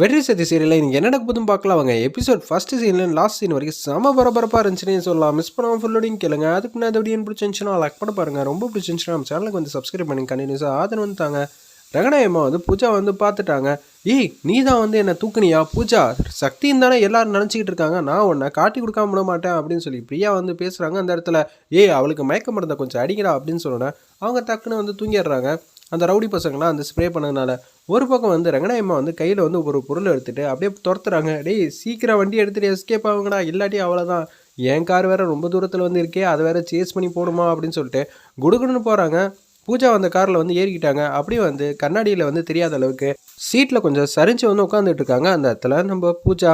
வெற்றி சதி சீரியலில் நீங்கள் என்ன நடக்குதுன்னு பார்க்கலாம். அவங்க எபிசோட் ஃபஸ்ட் சீன்லேருந்து லாஸ்ட் சீன் வரைக்கும் செம பரபரப்பாக இருந்துச்சுன்னு சொல்லலாம். மிஸ் பண்ணாமல் ஃபுல்லோடையும் கேளுங்க. அதுக்கு முன்னாடி அது எப்படின்னு பிடிச்சிருந்துச்சுன்னா லைக் பண்ண பாருங்கள் ரொம்ப பிடிச்சிருந்துச்சுன்னா நம்ம சேனலுக்கு வந்து சப்ஸ்கிரைப் பண்ணி கண்டினியூஸாக ஆதரவு வந்துட்டாங்க ரங்கநாயம்மா வந்து பூஜா வந்து பார்த்துட்டாங்க. ஏய் நீ தான் வந்து என்னை தூக்குனியா? பூஜா சக்தின்னு தானே எல்லாரும் நினச்சிக்கிட்டு இருக்காங்க. நான் உன்னை காட்டி கொடுக்காம விட மாட்டேன் அப்படின்னு சொல்லி பிரியா வந்து பேசுகிறாங்க அந்த இடத்துல ஏய் அவளுக்கு மயக்க மருந்தை கொஞ்சம் அடிக்கிறா அப்படின்னு சொன்னோன்னே அவங்க டக்குன்னு வந்து தூங்கிடுறாங்க. அந்த ரவுடி பசங்களாம் அந்த ஸ்ப்ரே பண்ணதுனால ஒரு பக்கம் வந்து ரங்கநாயம்மா வந்து கையில் வந்து ஒரு பொருள் எடுத்துகிட்டு அப்படியே துரத்துறாங்க. டேய் சீக்கிரம் வண்டி எடுத்துகிட்டு எஸ்கேப் ஆகுங்கடா. இல்லாட்டி அவ்வளோதான் என் கார் வேறு ரொம்ப தூரத்தில் வந்து இருக்கே. அதை வேற சேஸ் பண்ணி போடுமா? அப்படின்னு சொல்லிட்டு குடுகுடுன்னு போகிறாங்க பூஜா அந்த காரில் வந்து ஏறிக்கிட்டாங்க. அப்படியே வந்து கண்ணாடியில் வந்து தெரியாத அளவுக்கு சீட்டில் கொஞ்சம் சரிஞ்சு வந்து உட்காந்துட்டு இருக்காங்க. அந்த இடத்துல நம்ம பூஜா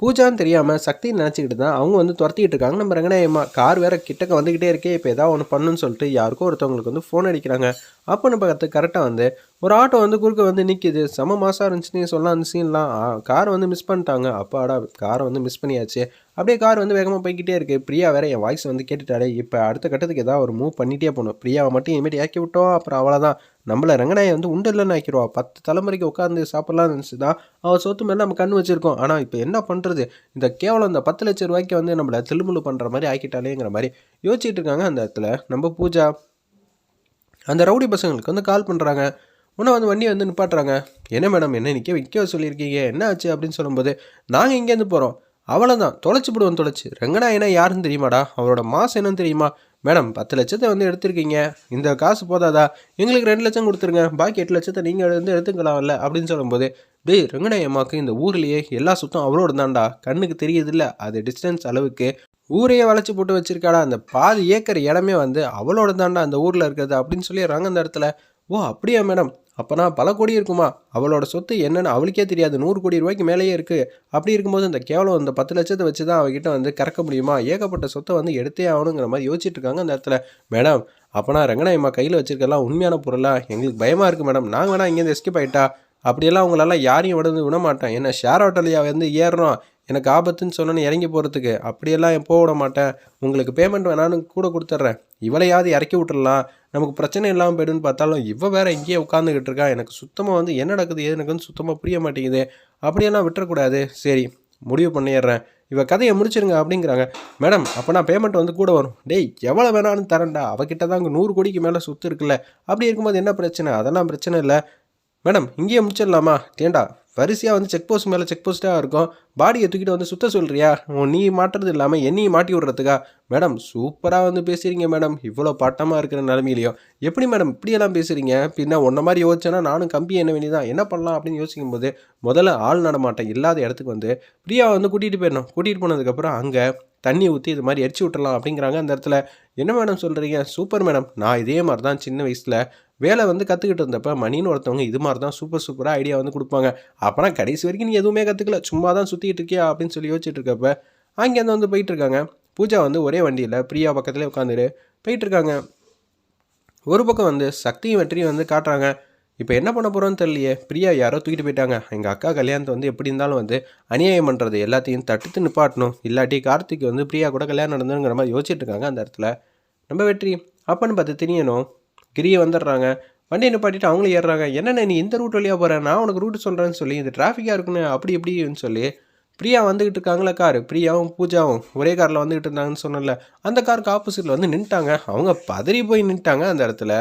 பூஜான்னு தெரியாமல் சக்தின்னு நினச்சிக்கிட்டு தான் அவங்க வந்து துரத்திக்கிட்டு இருக்காங்க. நம்ம ரங்கநாயம்மா கார் வேற கிட்டக்க வந்துக்கிட்டே இருக்கே இப்போ ஏதாவது ஒன்று பண்ணுன்னு சொல்லிட்டு யாருக்கோ ஒருத்தவங்களுக்கு வந்து ஃபோன் அடிக்கிறாங்க. அப்போன்னு பார்த்து கரெக்டாக வந்து ஒரு ஆட்டோ வந்து குறுக்க வந்து நிற்கிது செம மாசாக இருந்துச்சுன்னு சொல்லலாம் அந்த சீன்லாம் கார் வந்து மிஸ் பண்ணிட்டாங்க. அப்பாடா காரை வந்து மிஸ் பண்ணியாச்சு. அப்படியே கார் வந்து வேகமாக போய்கிட்டே இருக்குது பிரியா வேற என் வாய்ஸ் வந்து கேட்டுட்டாலே இப்போ அடுத்த கட்டத்துக்கு ஏதாவது ஒரு மூவ் பண்ணிகிட்டே போகணும் பிரியாவை மட்டும் இனிமேட்டு இறக்கி விட்டோம் அப்புறம் அவ்வளோதான் நம்மளை ரங்கநாயை வந்து உண்டு இல்லைன்னு ஆக்கிடுவா பத்து தலைமுறைக்கு உட்காந்து சாப்பிட்லாம்னு நினச்சி தான் அவள் சொத்து மேலே நம்ம கண் வச்சுருக்கோம். ஆனால் இப்போ என்ன பண்ணுறது இந்த கேவலம் இந்த பத்து லட்ச ரூபாய்க்கு வந்து நம்மளை திருமுழு பண்ணுற மாதிரி ஆக்கிட்டாலேங்கிற மாதிரி யோசிச்சுட்டு இருக்காங்க அந்த இடத்துல. நம்ம பூஜா அந்த ரவுடி பசங்களுக்கு வந்து கால் பண்ணுறாங்க உன்னை வந்து வண்டியை வந்து நிப்பாட்டுறாங்க. என்ன மேடம் என்ன நிற்க விற்க சொல்லியிருக்கீங்க? என்ன ஆச்சு? அப்படின்னு சொல்லும்போது நாங்கள் இங்கேருந்து போகிறோம் அவ்வளோதான் தொலைச்சி விடுவோம் தொலைச்சி. ரங்கநாயனா யாருன்னு தெரியுமாடா? அவரோட மாசம் என்னன்னு தெரியுமா? மேடம் பத்து லட்சத்தை வந்து எடுத்திருக்கீங்க. இந்த காசு போதாதா? எங்களுக்கு ரெண்டு லட்சம் கொடுத்துருங்க. பாக்கி எட்டு லட்சத்தை நீங்கள் வந்து எடுத்துக்கலாம்ல அப்படின்னு சொல்லும்போது டேய் ரங்கநாயம்மாக்கு இந்த ஊர்லேயே எல்லா சுத்தம் அவளோட தான்டா. கண்ணுக்கு தெரியுதுல்ல அது டிஸ்டன்ஸ் அளவுக்கு ஊரையே வளைச்சி போட்டு வச்சிருக்காடா. அந்த பாதி ஏக்கர் இடமே வந்து அவளோட தாண்டா அந்த ஊரில் இருக்கிறது அப்படின்னு சொல்லிடுறாங்க அந்த இடத்துல. ஓ அப்படியா மேடம்? அப்போனா பல கோடி இருக்குமா? அவளோட சொத்து என்னென்னு அவளுக்கே தெரியாது. நூறு கோடி ரூபாய்க்கு மேலேயே இருக்குது அப்படி இருக்கும்போது இந்த கேவலம் இந்த பத்து லட்சத்தை வச்சு தான் அவகிட்ட வந்து கறக்க முடியுமா? ஏகப்பட்ட சொத்தை வந்து எடுத்தே ஆகணுங்கிற மாதிரி யோசிச்சுட்டு இருக்காங்க அந்த இடத்துல. மேடம் அப்போனா ரங்கநாயம்மா கையில் வச்சிருக்கலாம் உண்மையான பொருளா? எங்களுக்கு பயமாக இருக்குது மேடம். நாங்கள் வேணா இங்கேருந்து எஸ்கேப் ஆகிட்டா அப்படியெல்லாம் உங்களெல்லாம் யாரையும் விட விட மாட்டேன். என்ன ஷேர் ஆட்டோலையா வந்து ஏறுறோம். எனக்கு ஆபத்துன்னு சொன்னோன்னு இறங்கி போகிறதுக்கு அப்படியெல்லாம் போக விட மாட்டேன்? உங்களுக்கு பேமெண்ட் வேணான்னு கூட கொடுத்துட்றேன். இவளையாவது இறக்கி விட்டுடலாம். நமக்கு பிரச்சனை இல்லாமல் போய்டுன்னு பார்த்தாலும் இவள் வேறு இங்கேயே உட்காந்துக்கிட்டு இருக்கா. எனக்கு சுத்தமாக வந்து என்ன நடக்குது ஏது நடக்குதுன்னு சுத்தமாக புரிய மாட்டேங்குது. அப்படியெல்லாம் விட்டுறக்கூடாது. சரி முடிவு பண்ணிடுறேன். இவ கதையை முடிச்சிருங்க அப்படிங்கிறாங்க. மேடம் அப்போ நான் பேமெண்ட் வந்து கூட வரும். டேய் எவ்வளோ வேணாலும் தரேன்டா. அவகிட்ட தான் அங்கே நூறு கோடிக்கு மேலே சொத்து இருக்குல்ல. அப்படி இருக்கும்போது என்ன பிரச்சனை? அதெல்லாம் பிரச்சனை இல்லை. மேடம் இங்கேயே முடிச்சிடலாமா? ஏண்டா வரிசையாக வந்து செக் போஸ்ட் மேலே செக் போஸ்ட்டாக இருக்கும். பாடியை தூக்கிட்டு வந்து சுத்த சொல்கிறியா உன் நீ மாட்டுறது இல்லாமல் என்னையும் மாட்டி விட்றதுக்கா? மேடம் சூப்பராக வந்து பேசுகிறீங்க மேடம். இவ்வளோ பட்டமாக இருக்கிற நிலமையிலையும் எப்படி மேடம் இப்படியெல்லாம் பேசுகிறீங்க பின்ன உன்ன மாதிரி யோசிச்சேன்னா நானும் கம்பி என்ன வேண்டியதான் என்ன பண்ணலாம் அப்படின்னு யோசிக்கும் போது முதல்ல ஆள் நடமாட்டம் இல்லாத இடத்துக்கு வந்து பிரியாவை வந்து கூட்டிகிட்டு போயிடணும். கூட்டிகிட்டு போனதுக்கப்புறம் அங்கே தண்ணி ஊற்றி இது மாதிரி எரிச்சு விட்டுலாம் அப்படிங்கிறாங்க அந்த இடத்துல. என்ன மேடம் சொல்கிறீங்க சூப்பர் மேடம். நான் இதே மாதிரி தான் சின்ன வயசில் வேலை வந்து கற்றுக்கிட்டு இருந்தப்ப மணின்னு ஒருத்தவங்க இது மாதிரி தான் சூப்பர் சூப்பராக ஐடியா வந்து கொடுப்பாங்க. அப்புறம் கடைசி வரைக்கும் நீ எதுவுமே கற்றுக்கல சும்மா தான் சுற்றிட்டு இருக்கியா அப்படின்னு சொல்லி யோசிச்சுட்டு இருக்கப்ப அங்கேருந்து வந்து போயிட்டு இருக்காங்க. பூஜா வந்து ஒரே வண்டியில் பிரியா பக்கத்துலேயே உட்காந்துட்டு போயிட்டு இருக்காங்க. ஒரு பக்கம் வந்து சக்தியும் வெற்றியும் வந்து காட்டுறாங்க. இப்போ என்ன பண்ண போகிறோன்னு தெரியலையே. பிரியா யாரோ தூக்கிட்டு போயிட்டாங்க. எங்கள் அக்கா கல்யாணத்தை வந்து எப்படி இருந்தாலும் வந்து அநியாயம் பண்ணுறது எல்லாத்தையும் தடுத்து நிப்பாட்டணும். இல்லாட்டி கார்த்திக் வந்து பிரியா கூட கல்யாணம் நடந்துங்கிற மாதிரி யோசிச்சுட்டு இருக்காங்க அந்த இடத்துல. நம்ம வெற்றி அப்பன்னு பார்த்து தெரியணும் கிரியை வந்துடுறாங்க. வண்டியை நிப்பாட்டிட்டு அவங்களும் ஏறுறாங்க. என்னென்ன நீ இந்த ரூட் வழியாக போகிறேன் நான் உனக்கு ரூட் சொல்கிறேன்னு சொல்லி இது டிராஃபிக்காக இருக்குன்னு? அப்படி இப்படின்னு சொல்லி பிரியா வந்துக்கிட்டு இருக்காங்களே கார் பிரியாவும் பூஜாவும் ஒரே காரில் வந்துக்கிட்டு இருந்தாங்கன்னு சொன்னல அந்த காருக்கு ஆப்போசிட்டில் வந்து நின்ட்டாங்க. அவங்க பதறி போய் நின்ட்டாங்க அந்த இடத்துல.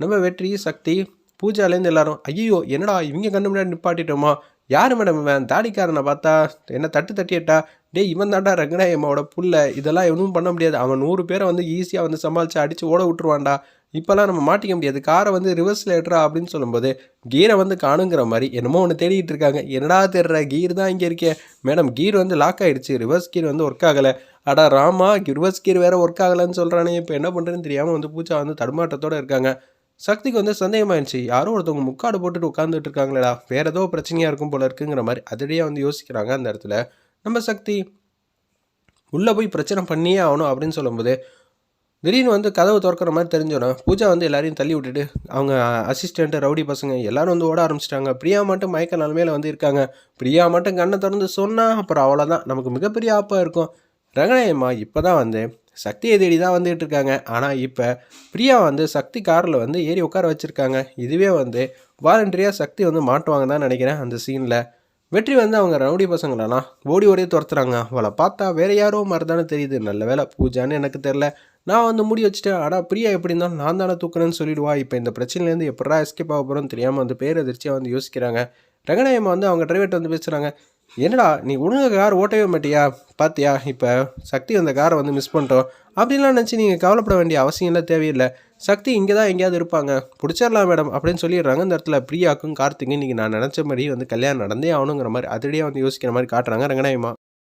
நம்ம வெற்றி சக்தி பூஜாலேருந்து எல்லாரும் ஐயோ என்னடா இவங்க கண்ணு முன்னாடி நிப்பாட்டிட்டோமா? யார் மேடம் இவன்? தாடிக்காரனை பார்த்தா என்ன தட்டு தட்டிட்டா? டேய் இவன் தாண்டா ரங்கநாயம்மாவோட புள்ள. இதெல்லாம் எதுவும் பண்ண முடியாது. அவன் நூறு பேரை வந்து ஈஸியாக வந்து சமாளித்து அடித்து ஓட விட்டுருவான்டா. இப்போல்லாம் நம்ம மாட்டிக்க முடியாது. காரை வந்து ரிவர்ஸில் லேட்டரா அப்படின்னு சொல்லும்போது கீரை வந்து காணுங்கிற மாதிரி என்னமோ ஒன்று தேடிட்டு இருக்காங்க. என்னடா தேடுற? கீர் தான் இங்கே இருக்கே. மேடம் கீர் வந்து லாக் ஆகிடுச்சு ரிவர்ஸ் கீர் வந்து ஒர்க் ஆகலை. அடா ராமா ரிவர்ஸ் கீர் வேறு ஒர்க் ஆகலைன்னு சொல்கிறானே இப்போ என்ன பண்ணுறேன்னு தெரியாமல் வந்து பூச்சா வந்து தடுமாட்டத்தோடு இருக்காங்க. சக்திக்கு வந்து சந்தேகமாயிருச்சு யாரோ ஒருத்தவங்க முக்காடு போட்டுட்டு உட்காந்துட்டு இருக்காங்களேடா. வேறு ஏதோ பிரச்சனையாக இருக்கும் போல இருக்குங்கிற மாதிரி அதிலேயே வந்து யோசிக்கிறாங்க அந்த இடத்துல. நம்ம சக்தி உள்ளே போய் பிரச்சனை பண்ணியே ஆகணும் அப்படின்னு சொல்லும்போது திடீர்னு வந்து கதவு திறக்கிற மாதிரி தெரிஞ்சோன்னா பூஜா வந்து எல்லாரையும் தள்ளி விட்டுட்டு அவங்க அசிஸ்டண்ட்டு ரவுடி பசங்க எல்லாரும் வந்து ஓட ஆரம்பிச்சிட்டாங்க. பிரியா மட்டும் மயக்க நிலமையில வந்து இருக்காங்க. பிரியா மட்டும் கண்ணை திறந்து சொன்னால் அப்புறம் அவ்வளோதான் நமக்கு மிகப்பெரிய ஆப்பாக இருக்கும். ரங்கநாயம்மா இப்போ தான் வந்து சக்தியை தேடி தான் வந்துகிட்டு இருக்காங்க. ஆனால் இப்போ பிரியா வந்து சக்தி காரில் வந்து ஏறி உட்கார வச்சுருக்காங்க. இதுவே வந்து வாலண்டரியாக சக்தி வந்து மாட்டுவாங்க தான் நினைக்கிறேன் அந்த சீனில் வெற்றி வந்து அவங்க ரவுடி பசங்களாண்ணா ஓடி ஓடியே துரத்துறாங்க. அவளை பார்த்தா வேற யாரோ மாதிரிதானே தெரியுது. நல்ல வேலை பூஜான்னு எனக்கு தெரில நான் வந்து முடி வச்சுட்டேன். ஆனால் பிரியா எப்படி இருந்தாலும் நான் தானே தூக்குறேன்னு சொல்லிடுவா. இப்போ இந்த பிரச்சனையிலேருந்து எப்படா எஸ்கேப் ஆக போகிறோன்னு தெரியாமல் வந்து பேர் அதிர்ச்சியாக வந்து யோசிக்கிறாங்க. ரங்கநாயம்மா வந்து அவங்க டிரைவர்கிட்ட வந்து பேசுகிறாங்க என்னடா நீ ஒழுங்காக கார் ஓட்டவே மாட்டியா? பார்த்தியா இப்போ சக்தி அந்த காரை வந்து மிஸ் பண்ணிட்டோம். அப்படின்லாம் நினச்சி நீங்கள் கவலைப்பட வேண்டிய அவசியம்லாம் தேவையில்லை. சக்தி இங்கே தான் எங்கேயாவது இருப்பாங்க. பிடிச்சிடலாம் மேடம் அப்படின்னு சொல்லிடுறாங்க. இந்த இடத்துல பிரியாக்கும் கார்த்திக்கும் இன்றைக்கி நான் நினச்ச மாதிரி வந்து கல்யாணம் நடந்தே ஆகணுங்கிற மாதிரி அதிரடியாக வந்து யோசிக்கிற மாதிரி காட்டுறாங்க ரங்கநாயமா